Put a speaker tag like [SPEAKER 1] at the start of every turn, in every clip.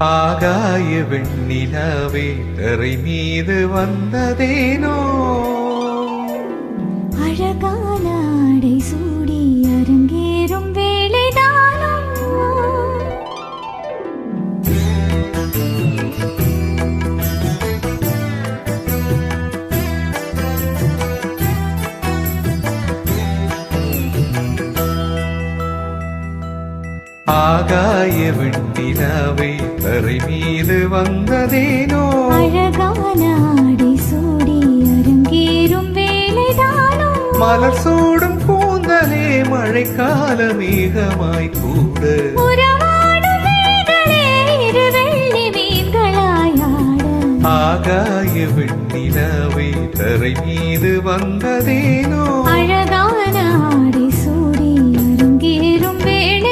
[SPEAKER 1] ஆகாய வெண்ணிலாவே தரை மீது வந்ததேனோ?
[SPEAKER 2] அழகான ஆடை சூடி அரங்கேறும் வேலைதானோ
[SPEAKER 1] ஆகாய வெண்ணிலவே தரை மீது வந்ததேனோ?
[SPEAKER 2] அழகான ஆடை சூடி அரங்கேறும் வேளைதானோ
[SPEAKER 1] மலர் சூடும் கூந்தலே மழைக்கால மேகமாய் கூட. ஆகாய வெண்ணிலவே தரை மீது வந்ததேனோ?
[SPEAKER 2] அழகான ஆடை சூடி அரங்கேறும் வேளைதானோ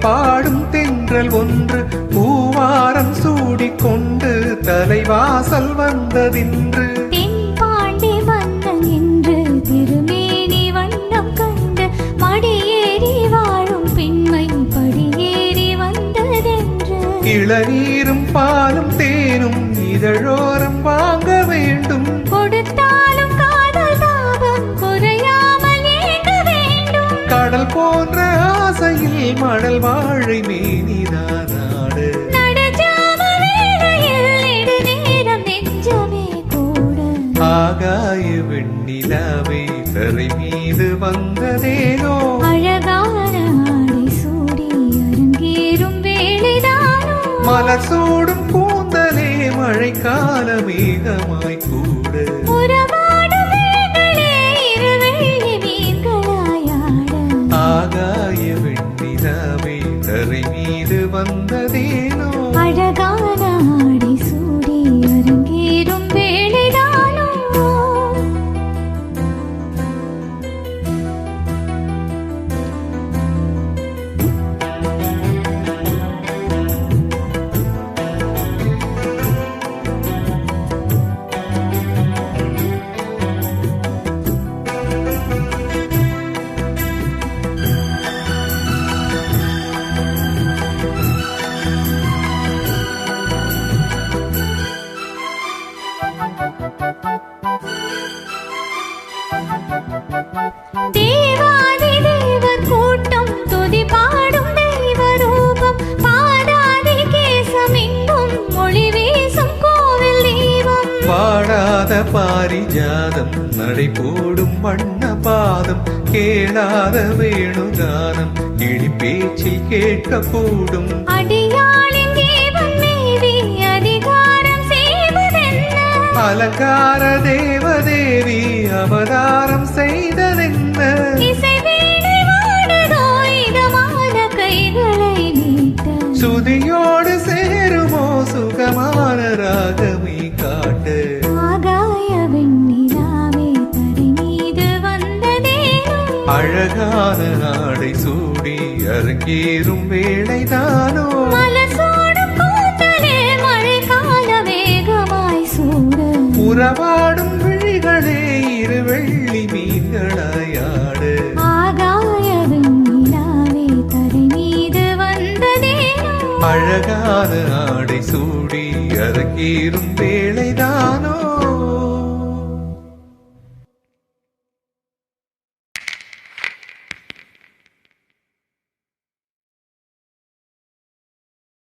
[SPEAKER 1] பாடும் தென்றல் ஒன்று பூவாரம் சூடிக்கொண்டு தலைவாசல் வந்ததின்று.
[SPEAKER 2] தென்பாண்டி மன்னன் என்று திருமேனி வண்ணம் கண்டு மடியேறி வாழும் பெண்மை படியேறி வந்ததென்று.
[SPEAKER 1] இளநீரும் பாலும் தேனும் இதழோரம் வாழை மேனிதானாடு ஆகாய வெண்ணிலாவே தரை மீது வந்ததேனோ?
[SPEAKER 2] அழகான சூடி அரங்கேறும் வேளைதானோ
[SPEAKER 1] மலர் சூடும் கூந்தலே மழைக்கால மேகமாய் கூட. ஆகாய வெண்ணிலாவே வந்ததேனோ?
[SPEAKER 2] அழகா பாடாத
[SPEAKER 1] பாரிஜாதம் நடை போடும் வண்ண பாதம் கேளாத வேணுகானம் இடி பேச்சில் கேட்க கூடும் அலங்கார தேவதேவி அவதாரம் செய்ததென்ன அழகான நாடை சூடி அரங்கேறும் வேளைதானோ? உறவாடும் விழிகளே இரு வெள்ளி மீன்களாயாடு அழகான ஆடை சூடி அரங்கேறும் வேளைதான்?